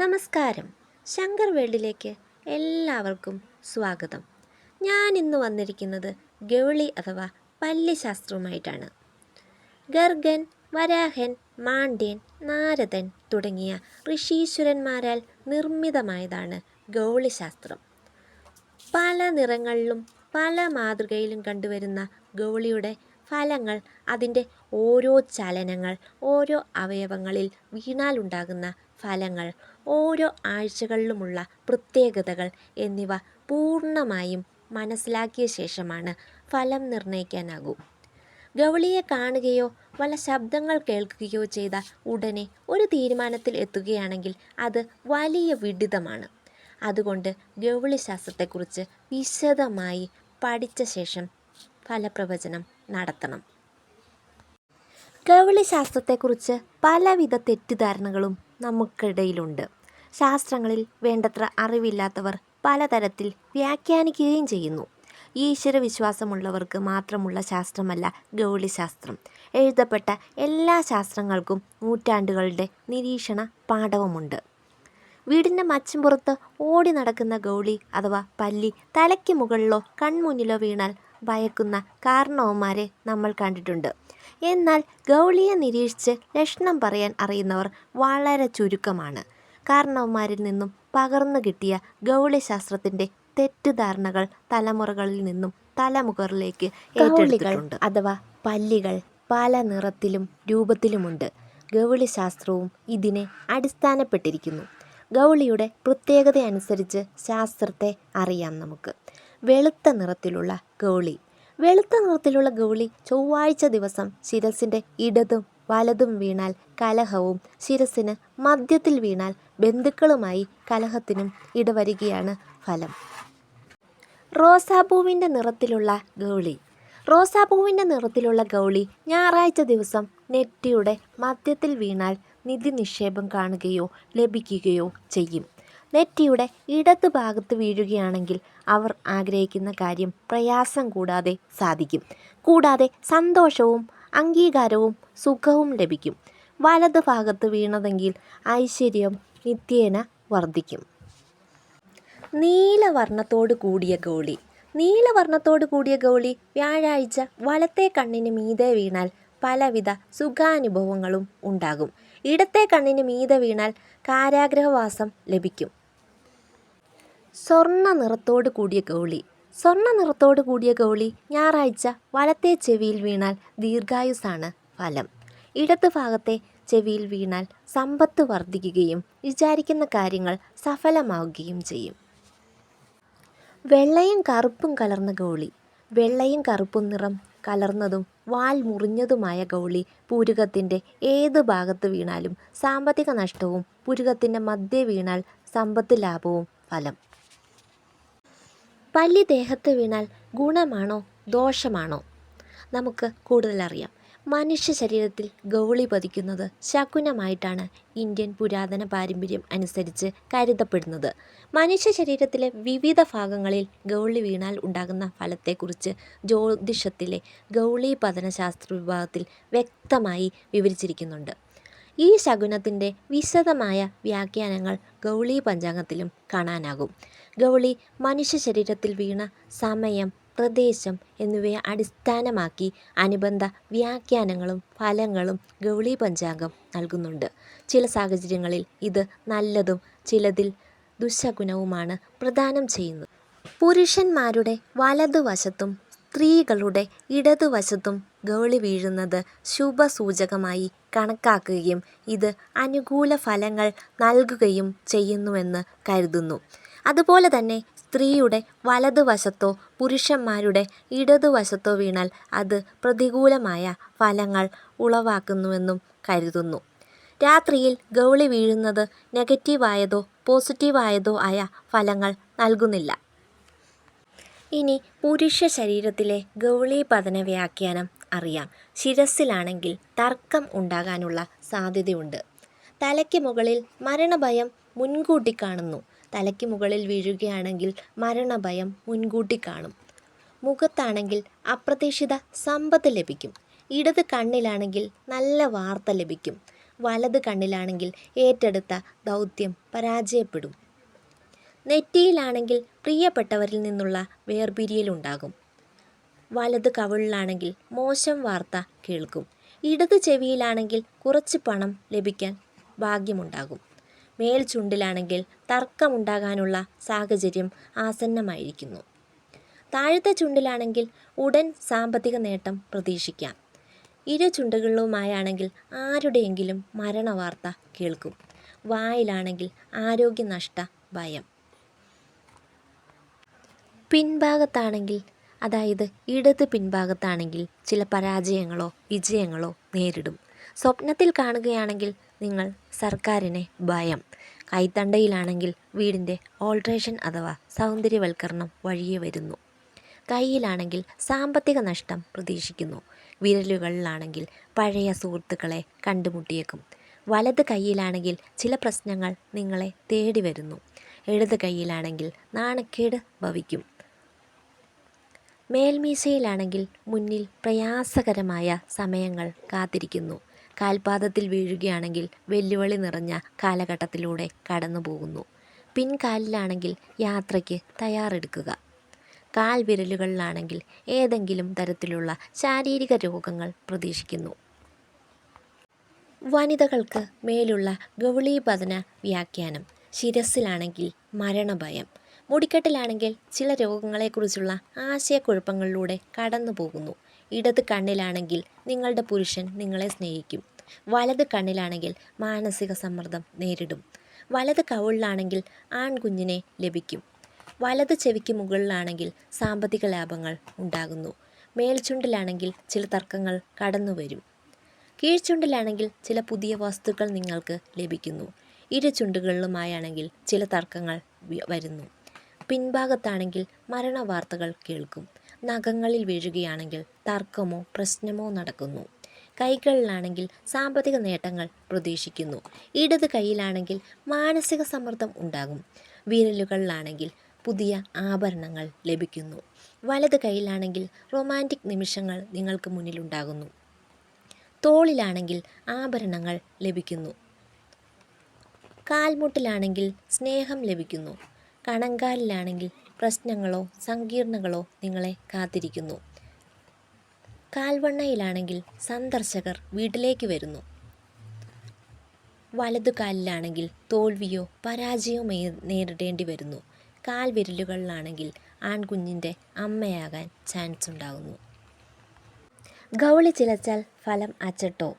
നമസ്കാരം. ശങ്കർ വേൾഡിലേക്ക് എല്ലാവർക്കും സ്വാഗതം. ഞാൻ ഇന്ന് വന്നിരിക്കുന്നത് ഗൗളി അഥവാ പല്ലിശാസ്ത്രവുമായിട്ടാണ്. ഗർഗൻ വരാഹൻ മാണ്ഡ്യൻ നാരദൻ തുടങ്ങിയ ഋഷീശ്വരന്മാരാൽ നിർമ്മിതമായതാണ് ഗൗളിശാസ്ത്രം. പല നിറങ്ങളിലും പല മാതൃകയിലും കണ്ടുവരുന്ന ഗൗളിയുടെ ഫലങ്ങൾ അതിന്റെ ഓരോ ചലനങ്ങൾ ഓരോ അവയവങ്ങളിൽ വീണാലുണ്ടാകുന്ന ഫലങ്ങൾ ഓരോ ആഴ്ചകളിലുമുള്ള പ്രത്യേകതകൾ എന്നിവ പൂർണമായും മനസ്സിലാക്കിയ ശേഷമാണ് ഫലം നിർണയിക്കാനാകൂ. ഗൗളിയെ കാണുകയോ വല്ല ശബ്ദങ്ങൾ കേൾക്കുകയോ ചെയ്ത ഉടനെ ഒരു തീരുമാനത്തിൽ എത്തുകയാണെങ്കിൽ അത് വലിയ വിഡിതമാണ്. അതുകൊണ്ട് ഗൗളി ശാസ്ത്രത്തെക്കുറിച്ച് വിശദമായി പഠിച്ച ശേഷം ഫലപ്രവചനം നടത്തണം. ഗൗളി ശാസ്ത്രത്തെക്കുറിച്ച് പലവിധ തെറ്റിദ്ധാരണകളും നമുക്കിടയിലുണ്ട്. ശാസ്ത്രങ്ങളിൽ വേണ്ടത്ര അറിവില്ലാത്തവർ പലതരത്തിൽ വ്യാഖ്യാനിക്കുകയും ചെയ്യുന്നു. ഈശ്വരവിശ്വാസമുള്ളവർക്ക് മാത്രമുള്ള ശാസ്ത്രമല്ല ഗൗളിശാസ്ത്രം. എഴുതപ്പെട്ട എല്ലാ ശാസ്ത്രങ്ങൾക്കും നൂറ്റാണ്ടുകളുടെ നിരീക്ഷണ പാഠവുമുണ്ട്. വീടിന്റെ മച്ചിൻപുറത്ത് ഓടി നടക്കുന്ന ഗൗളി അഥവാ പല്ലി തലയ്ക്ക് മുകളിലോ കൺമുന്നിലോ വീണാൽ ഭയക്കുന്ന കാരണവന്മാരെ നമ്മൾ കണ്ടിട്ടുണ്ട്. എന്നാൽ ഗൗളിയെ നിരീക്ഷിച്ച് ലക്ഷണം പറയാൻ അറിയുന്നവർ വളരെ ചുരുക്കമാണ്. കാരണവന്മാരിൽ നിന്നും പകർന്നു കിട്ടിയ ഗൗളിശാസ്ത്രത്തിന്റെ തെറ്റിദ്ധാരണകൾ തലമുറകളിൽ നിന്നും തലമുറകളിലേക്ക് ഏറ്റെടുത്തിട്ടുണ്ട്. അഥവാ പല്ലികൾ പല നിറത്തിലും രൂപത്തിലുമുണ്ട്. ഗൗളിശാസ്ത്രവും ഇതിനെ അടിസ്ഥാനപ്പെട്ടിരിക്കുന്നു. ഗൗളിയുടെ പ്രത്യേകത അനുസരിച്ച് ശാസ്ത്രത്തെ അറിയാം നമുക്ക്. വെളുത്ത നിറത്തിലുള്ള ഗൗളി. വെളുത്ത നിറത്തിലുള്ള ഗൗളി ചൊവ്വാഴ്ച ദിവസം ശിരസിന്റെ ഇടതും വലതും വീണാൽ കലഹവും ശിരസിന് മധ്യത്തിൽ വീണാൽ ബന്ധുക്കളുമായി കലഹത്തിനും ഇടവരികയാണ് ഫലം. റോസാപ്പൂവിന്റെ നിറത്തിലുള്ള ഗൗളി. റോസാപ്പൂവിന്റെ നിറത്തിലുള്ള ഗൗളി ഞായറാഴ്ച ദിവസം നെറ്റിയുടെ മധ്യത്തിൽ വീണാൽ നിധി നിക്ഷേപം കാണുകയോ ലഭിക്കുകയോ ചെയ്യും. നെറ്റിയുടെ ഇടത് ഭാഗത്ത് വീഴുകയാണെങ്കിൽ അവർ ആഗ്രഹിക്കുന്ന കാര്യം പ്രയാസം കൂടാതെ സാധിക്കും. കൂടാതെ സന്തോഷവും അംഗീകാരവും സുഖവും ലഭിക്കും. വലത് ഭാഗത്ത് വീണതെങ്കിൽ ഐശ്വര്യം നിത്യേന വർദ്ധിക്കും. നീലവർണത്തോട് കൂടിയ ഗോളി. നീലവർണത്തോട് കൂടിയ ഗോളി വ്യാഴാഴ്ച വലത്തെ കണ്ണിന് മീതെ വീണാൽ പലവിധ സുഖാനുഭവങ്ങളും ഉണ്ടാകും. ഇടത്തെ കണ്ണിന് മീതെ വീണാൽ കാരാഗ്രഹവാസം ലഭിക്കും. സ്വർണ നിറത്തോട് കൂടിയ ഗൗളി. സ്വർണ നിറത്തോട് കൂടിയ ഗൗളി ഞായറാഴ്ച വലത്തെ ചെവിയിൽ വീണാൽ ദീർഘായുസാണ് ഫലം. ഇടത് ഭാഗത്തെ ചെവിയിൽ വീണാൽ സമ്പത്ത് വർദ്ധിക്കുകയും വിചാരിക്കുന്ന കാര്യങ്ങൾ സഫലമാവുകയും ചെയ്യും. വെള്ളയും കറുപ്പും കലർന്ന ഗൗളി. വെള്ളയും കറുപ്പും നിറം കലർന്നതും വാൽ മുറിഞ്ഞതുമായ ഗൗളി പൂരുകത്തിന്റെ ഏത് ഭാഗത്ത് വീണാലും സാമ്പത്തിക നഷ്ടവും പുരുകത്തിന്റെ മധ്യേ വീണാൽ സമ്പത്ത് ലാഭവും ഫലം. പല്ലി ദേഹത്ത് വീണാൽ ഗുണമാണോ ദോഷമാണോ? നമുക്ക് കൂടുതലറിയാം. മനുഷ്യ ശരീരത്തിൽ ഗൗളി പതിക്കുന്നത് ശകുനമായിട്ടാണ് ഇന്ത്യൻ പുരാതന പാരമ്പര്യം അനുസരിച്ച് കരുതപ്പെടുന്നത്. മനുഷ്യ ശരീരത്തിലെ വിവിധ ഭാഗങ്ങളിൽ ഗൗളി വീണാൽ ഉണ്ടാകുന്ന ഫലത്തെക്കുറിച്ച് ജ്യോതിഷത്തിലെ ഗൗളി പതനശാസ്ത്ര വിഭാഗത്തിൽ വ്യക്തമായി വിവരിച്ചിരിക്കുന്നുണ്ട്. ഈ ശകുനത്തിന്റെ വിശദമായ വ്യാഖ്യാനങ്ങൾ ഗൗളി പഞ്ചാംഗത്തിലും കാണാനാകും. ഗൗളി മനുഷ്യ ശരീരത്തിൽ വീണ സമയം പ്രദേശം എന്നിവയെ അടിസ്ഥാനമാക്കി അനുബന്ധ വ്യാഖ്യാനങ്ങളും ഫലങ്ങളും ഗൗളി പഞ്ചാംഗം നൽകുന്നുണ്ട്. ചില സാഹചര്യങ്ങളിൽ ഇത് നല്ലതും ചിലതിൽ ദുശകുനവുമാണ് പ്രദാനം ചെയ്യുന്നത്. പുരുഷന്മാരുടെ വലതുവശത്തും സ്ത്രീകളുടെ ഇടതുവശത്തും ഗൗളി വീഴുന്നത് ശുഭസൂചകമായി കണക്കാക്കുകയും ഇത് അനുകൂല ഫലങ്ങൾ നൽകുകയും ചെയ്യുന്നുവെന്ന് കരുതുന്നു. അതുപോലെ തന്നെ സ്ത്രീയുടെ വലതുവശത്തോ പുരുഷന്മാരുടെ ഇടതുവശത്തോ വീണാൽ അത് പ്രതികൂലമായ ഫലങ്ങൾ ഉളവാക്കുന്നുവെന്നും കരുതുന്നു. രാത്രിയിൽ ഗൗളി വീഴുന്നത് നെഗറ്റീവായതോ പോസിറ്റീവായതോ ആയ ഫലങ്ങൾ നൽകുന്നില്ല. ഇനി പുരുഷ ശരീരത്തിലെ ഗൗളി പതന വ്യാഖ്യാനം അറിയാം. ശിരസ്സിലാണെങ്കിൽ തർക്കം ഉണ്ടാകാനുള്ള സാധ്യതയുണ്ട്. തലയ്ക്ക് മുകളിൽ മരണഭയം മുൻകൂട്ടി കാണുന്നു. തലയ്ക്ക് മുകളിൽ വീഴുകയാണെങ്കിൽ മരണഭയം മുൻകൂട്ടി കാണും. മുഖത്താണെങ്കിൽ അപ്രതീക്ഷിത സമ്പത്ത് ലഭിക്കും. ഇടത് കണ്ണിലാണെങ്കിൽ നല്ല വാർത്ത ലഭിക്കും. വലത് കണ്ണിലാണെങ്കിൽ ഏറ്റെടുത്ത ദൗത്യം പരാജയപ്പെടും. നെറ്റിയിലാണെങ്കിൽ പ്രിയപ്പെട്ടവരിൽ നിന്നുള്ള വേർപിരിയലുണ്ടാകും വലത് കവിളിലാണെങ്കിൽ മോശം വാർത്ത കേൾക്കും. ഇടത് ചെവിയിലാണെങ്കിൽ കുറച്ച് പണം ലഭിക്കാൻ ഭാഗ്യമുണ്ടാകും. മേൽ ചുണ്ടിലാണെങ്കിൽ തർക്കമുണ്ടാകാനുള്ള സാഹചര്യം ആസന്നമായിരിക്കുന്നു. താഴത്തെ ചുണ്ടിലാണെങ്കിൽ ഉടൻ സാമ്പത്തിക നേട്ടം പ്രതീക്ഷിക്കാം. ഇരു ചുണ്ടുകളിലുമായാണെങ്കിൽ ആരുടെയെങ്കിലും മരണവാർത്ത കേൾക്കും. വായിലാണെങ്കിൽ ആരോഗ്യനഷ്ട ഭയം. പിൻഭാഗത്താണെങ്കിൽ അതായത് ഇടത് പിൻഭാഗത്താണെങ്കിൽ ചില പരാജയങ്ങളോ വിജയങ്ങളോ നേരിടും. സ്വപ്നത്തിൽ കാണുകയാണെങ്കിൽ നിങ്ങൾ സർക്കാരിനെ ഭയം. കൈത്തണ്ടയിലാണെങ്കിൽ വീടിന്റെ ഓൾട്രേഷൻ അഥവാ സൗന്ദര്യവൽക്കരണം വഴിയെ വരുന്നു. കയ്യിലാണെങ്കിൽ സാമ്പത്തിക നഷ്ടം പ്രതീക്ഷിക്കുന്നു. വിരലുകളിലാണെങ്കിൽ പഴയ സുഹൃത്തുക്കളെ കണ്ടുമുട്ടിയേക്കും. വലത് കൈയിലാണെങ്കിൽ ചില പ്രശ്നങ്ങൾ നിങ്ങളെ തേടി വരുന്നു ഇടത് കൈയിലാണെങ്കിൽ നാണക്കേട് ഭവിക്കും. മേൽമീശയിലാണെങ്കിൽ മുന്നിൽ പ്രയാസകരമായ സമയങ്ങൾ കാത്തിരിക്കുന്നു. കാൽപാദത്തിൽ വീഴുകയാണെങ്കിൽ വെല്ലുവിളി നിറഞ്ഞ കാലഘട്ടത്തിലൂടെ കടന്നു പോകുന്നു പിൻകാലിലാണെങ്കിൽ യാത്രയ്ക്ക് തയ്യാറെടുക്കുക. കാൽ വിരലുകളിലാണെങ്കിൽ ഏതെങ്കിലും തരത്തിലുള്ള ശാരീരിക രോഗങ്ങൾ പ്രതീക്ഷിക്കുന്നു. വനിതകൾക്ക് മേലുള്ള ഗൗളീപതന വ്യാഖ്യാനം. ശിരസിലാണെങ്കിൽ മരണഭയം. മുടിക്കെട്ടിലാണെങ്കിൽ ചില രോഗങ്ങളെക്കുറിച്ചുള്ള ആശയക്കുഴപ്പങ്ങളിലൂടെ കടന്നു പോകുന്നു ഇടത് കണ്ണിലാണെങ്കിൽ നിങ്ങളുടെ പുരുഷൻ നിങ്ങളെ സ്നേഹിക്കും. വലത് കണ്ണിലാണെങ്കിൽ മാനസിക സമ്മർദ്ദം നേരിടും. വലത് കവിളിലാണെങ്കിൽ ആൺകുഞ്ഞിനെ ലഭിക്കും. വലത് ചെവിക്ക് മുകളിലാണെങ്കിൽ സാമ്പത്തിക ലാഭങ്ങൾ ഉണ്ടാകുന്നു. മേൽചുണ്ടിലാണെങ്കിൽ ചില തർക്കങ്ങൾ കടന്നു വരും കീഴ്ചുണ്ടിലാണെങ്കിൽ ചില പുതിയ വസ്തുക്കൾ നിങ്ങൾക്ക് ലഭിക്കുന്നു. ഇരു ചുണ്ടുകളിലുമായാണെങ്കിൽ ചില തർക്കങ്ങൾ വരുന്നു. പിൻഭാഗത്താണെങ്കിൽ മരണവാർത്തകൾ കേൾക്കും. നഖങ്ങളിൽ വീഴുകയാണെങ്കിൽ തർക്കമോ പ്രശ്നമോ നടക്കുന്നു. കൈകളിലാണെങ്കിൽ സാമ്പത്തിക നേട്ടങ്ങൾ പ്രതീക്ഷിക്കുന്നു. ഇടത് കൈയിലാണെങ്കിൽ മാനസിക സമ്മർദ്ദം ഉണ്ടാകും. വിരലുകളിലാണെങ്കിൽ പുതിയ ആഭരണങ്ങൾ ലഭിക്കുന്നു. വലത് കൈയിലാണെങ്കിൽ റൊമാന്റിക് നിമിഷങ്ങൾ നിങ്ങൾക്ക് മുന്നിലുണ്ടാകുന്നു. തോളിലാണെങ്കിൽ ആഭരണങ്ങൾ ലഭിക്കുന്നു. കാൽമുട്ടിലാണെങ്കിൽ സ്നേഹം ലഭിക്കുന്നു. കണങ്കാലിലാണെങ്കിൽ പ്രശ്നങ്ങളോ സങ്കീർണതകളോ നിങ്ങളെ കാത്തിരിക്കുന്നു. കാൽവണ്ണയിലാണെങ്കിൽ സന്ദർശകർ വീട്ടിലേക്ക് വരുന്നു. വലതുകാലിലാണെങ്കിൽ തോൽവിയോ പരാജയമോ നേരിടേണ്ടി വരുന്നു. കാൽവിരലുകളിലാണെങ്കിൽ ആൺകുഞ്ഞിന്റെ അമ്മയാകാൻ ചാൻസ് ഉണ്ടാകുന്നു. ഗൗളി ചിലച്ചാൽ ഫലം അച്ചട്ടോ.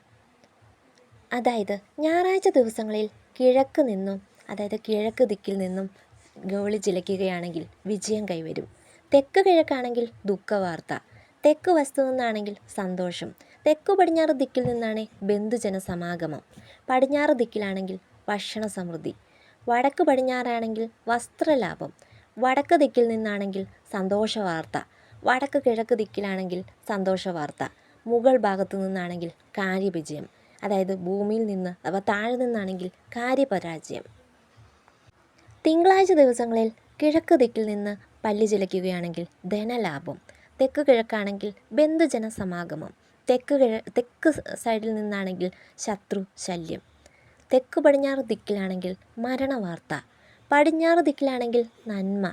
അതായത് ഞായറാഴ്ച ദിവസങ്ങളിൽ കിഴക്ക് നിന്നും അതായത് കിഴക്ക് ദിക്കിൽ നിന്നും ഗൗളി ചിലയ്ക്കുകയാണെങ്കിൽ വിജയം കൈവരും. തെക്ക് കിഴക്കാണെങ്കിൽ ദുഃഖവാർത്ത തെക്ക് വസ്തു നിന്നാണെങ്കിൽ സന്തോഷം. തെക്ക് പടിഞ്ഞാറ് ദിക്കിൽ നിന്നാണ് ബന്ധുജന സമാഗമം. പടിഞ്ഞാറ് ദിക്കിലാണെങ്കിൽ ഭക്ഷണ സമൃദ്ധി. വടക്ക് പടിഞ്ഞാറാണെങ്കിൽ വസ്ത്രലാഭം. വടക്ക് ദിക്കിൽ നിന്നാണെങ്കിൽ സന്തോഷ വാർത്ത. വടക്ക് കിഴക്ക് ദിക്കിലാണെങ്കിൽ സന്തോഷ വാർത്ത. മുകൾ ഭാഗത്തു നിന്നാണെങ്കിൽ കാര്യവിജയം അതായത് ഭൂമിയിൽ നിന്ന് അഥവാ താഴെ നിന്നാണെങ്കിൽ കാര്യപരാജയം തിങ്കളാഴ്ച ദിവസങ്ങളിൽ കിഴക്ക് ദിക്കിൽ നിന്ന് പല്ലി ചിലയ്ക്കുകയാണെങ്കിൽ ധനലാഭം തെക്ക് കിഴക്കാണെങ്കിൽ ബന്ധുജന സമാഗമം തെക്ക് കിഴ തെക്ക് സൈഡിൽ നിന്നാണെങ്കിൽ ശത്രു ശല്യം തെക്ക് പടിഞ്ഞാറ് ദിക്കിലാണെങ്കിൽ മരണവാർത്ത പടിഞ്ഞാറ് ദിക്കിലാണെങ്കിൽ നന്മ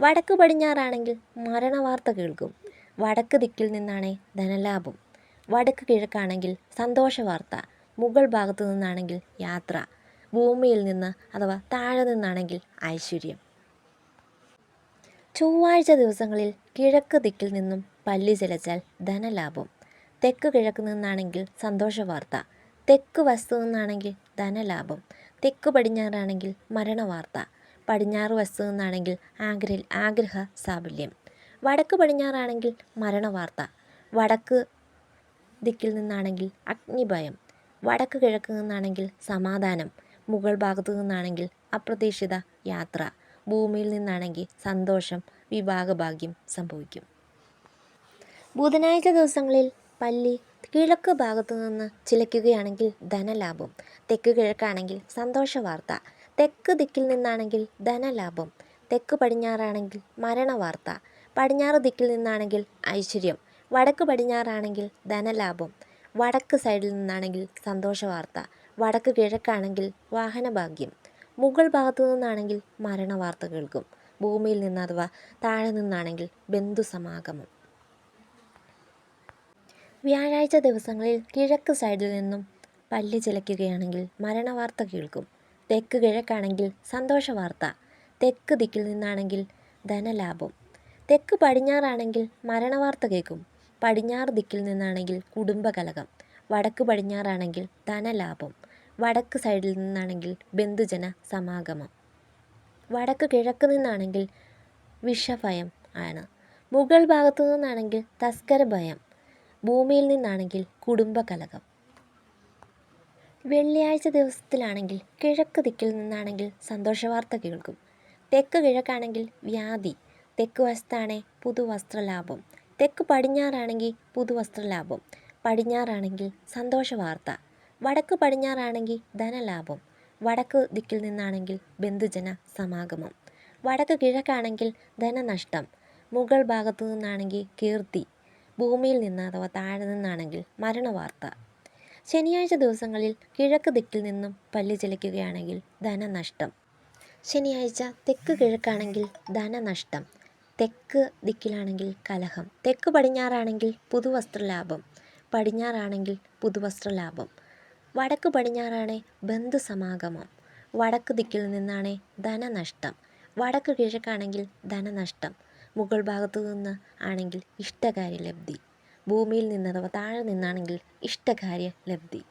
വടക്ക് പടിഞ്ഞാറാണെങ്കിൽ മരണവാർത്ത കേൾക്കും വടക്ക് ദിക്കിൽ നിന്നാണേ ധനലാഭം വടക്ക് കിഴക്കാണെങ്കിൽ സന്തോഷവാർത്ത മുകൾ ഭാഗത്തു നിന്നാണെങ്കിൽ യാത്ര ഭൂമിയിൽ നിന്ന് അഥവാ താഴെ നിന്നാണെങ്കിൽ ഐശ്വര്യം. ചൊവ്വാഴ്ച ദിവസങ്ങളിൽ കിഴക്ക് ദിക്കിൽ നിന്നും പല്ലി ചലച്ചാൽ ധനലാഭം. തെക്ക് കിഴക്ക് നിന്നാണെങ്കിൽ സന്തോഷവാർത്ത. തെക്ക് വസ്തു നിന്നാണെങ്കിൽ ധനലാഭം. തെക്ക് പടിഞ്ഞാറാണെങ്കിൽ മരണവാർത്ത. പടിഞ്ഞാറ് വസ്തു നിന്നാണെങ്കിൽ ആഗ്ര ആഗ്രഹ സാഫല്യം വടക്ക് പടിഞ്ഞാറാണെങ്കിൽ മരണവാർത്ത. വടക്ക് ദിക്കിൽ നിന്നാണെങ്കിൽ അഗ്നിഭയം. വടക്ക് കിഴക്ക് നിന്നാണെങ്കിൽ സമാധാനം. മുകൾ ഭാഗത്തു നിന്നാണെങ്കിൽ അപ്രതീക്ഷിത യാത്ര ഭൂമിയിൽ നിന്നാണെങ്കിൽ സന്തോഷം വിഭാഗഭാഗ്യം സംഭവിക്കും. ബുധനാഴ്ച ദിവസങ്ങളിൽ പല്ലി കിഴക്ക് ഭാഗത്തു നിന്ന് ചിലയ്ക്കുകയാണെങ്കിൽ ധനലാഭം തെക്ക് കിഴക്കാണെങ്കിൽ സന്തോഷ വാർത്ത തെക്ക് ദിക്കിൽ നിന്നാണെങ്കിൽ ധനലാഭം തെക്ക് പടിഞ്ഞാറാണെങ്കിൽ മരണവാർത്ത പടിഞ്ഞാറ് ദിക്കിൽ നിന്നാണെങ്കിൽ ഐശ്വര്യം വടക്ക് പടിഞ്ഞാറാണെങ്കിൽ ധനലാഭം വടക്ക് സൈഡിൽ നിന്നാണെങ്കിൽ സന്തോഷ വാർത്ത വടക്ക് കിഴക്കാണെങ്കിൽ വാഹനഭാഗ്യം. മുകൾ ഭാഗത്തു നിന്നാണെങ്കിൽ മരണവാർത്ത കേൾക്കും ഭൂമിയിൽ നിന്ന് അഥവാ താഴെ നിന്നാണെങ്കിൽ ബന്ധുസമാഗമം. വ്യാഴാഴ്ച ദിവസങ്ങളിൽ കിഴക്ക് സൈഡിൽ നിന്നും പല്ല് ചിലയ്ക്കുകയാണെങ്കിൽ മരണവാർത്ത കേൾക്കും തെക്ക് കിഴക്കാണെങ്കിൽ സന്തോഷവാർത്ത. തെക്ക് ദിക്കിൽ നിന്നാണെങ്കിൽ ധനലാഭം. തെക്ക് പടിഞ്ഞാറാണെങ്കിൽ മരണവാർത്ത കേൾക്കും പടിഞ്ഞാറ് ദിക്കിൽ നിന്നാണെങ്കിൽ കുടുംബകലഹം. വടക്ക് പടിഞ്ഞാറാണെങ്കിൽ ധനലാഭം വടക്ക് സൈഡിൽ നിന്നാണെങ്കിൽ ബന്ധുജന സമാഗമം വടക്ക് കിഴക്ക് നിന്നാണെങ്കിൽ വിഷഭയം ആണ് മുകൾ ഭാഗത്തു നിന്നാണെങ്കിൽ തസ്കര ഭയം ഭൂമിയിൽ നിന്നാണെങ്കിൽ കുടുംബകലകം വെള്ളിയാഴ്ച ദിവസത്തിലാണെങ്കിൽ കിഴക്ക് ദിക്കിൽ നിന്നാണെങ്കിൽ സന്തോഷവാർത്ത കേൾക്കും തെക്ക് കിഴക്കാണെങ്കിൽ വ്യാധി തെക്ക് വശത്താണെ പുതുവസ്ത്രലാഭം തെക്ക് പടിഞ്ഞാറാണെങ്കിൽ പുതുവസ്ത്രലാഭം പടിഞ്ഞാറാണെങ്കിൽ സന്തോഷവാർത്ത വടക്ക് പടിഞ്ഞാറാണെങ്കിൽ ധനലാഭം. വടക്ക് ദിക്കിൽ നിന്നാണെങ്കിൽ ബന്ധുജന സമാഗമം. വടക്ക് കിഴക്കാണെങ്കിൽ ധനനഷ്ടം. മുകൾ ഭാഗത്തു നിന്നാണെങ്കിൽ കീർത്തി. ഭൂമിയിൽ നിന്ന് അഥവാ താഴെ നിന്നാണെങ്കിൽ മരണവാർത്ത ശനിയാഴ്ച ദിവസങ്ങളിൽ കിഴക്ക് ദിക്കിൽ നിന്നും പല്ലി ചലിക്കുകയാണെങ്കിൽ ധനനഷ്ടം. ശനിയാഴ്ച തെക്ക് കിഴക്കാണെങ്കിൽ ധനനഷ്ടം. തെക്ക് ദിക്കിലാണെങ്കിൽ കലഹം. തെക്ക് പടിഞ്ഞാറാണെങ്കിൽ പുതുവസ്ത്രലാഭം. പടിഞ്ഞാറാണെങ്കിൽ പുതുവസ്ത്രലാഭം. വടക്ക് പടിഞ്ഞാറാണെ ബന്ധുസമാഗമം. വടക്ക് ദിക്കിൽ നിന്നാണെ ധനനഷ്ടം. വടക്ക് കിഴക്കാണെങ്കിൽ ധനനഷ്ടം. മുകൾ ഭാഗത്തു നിന്ന് ആണെങ്കിൽ ഇഷ്ടകാര്യ ലബ്ധി ഭൂമിയിൽ നിന്ന് അഥവാ താഴെ നിന്നാണെങ്കിൽ ഇഷ്ടകാര്യ ലബ്ധി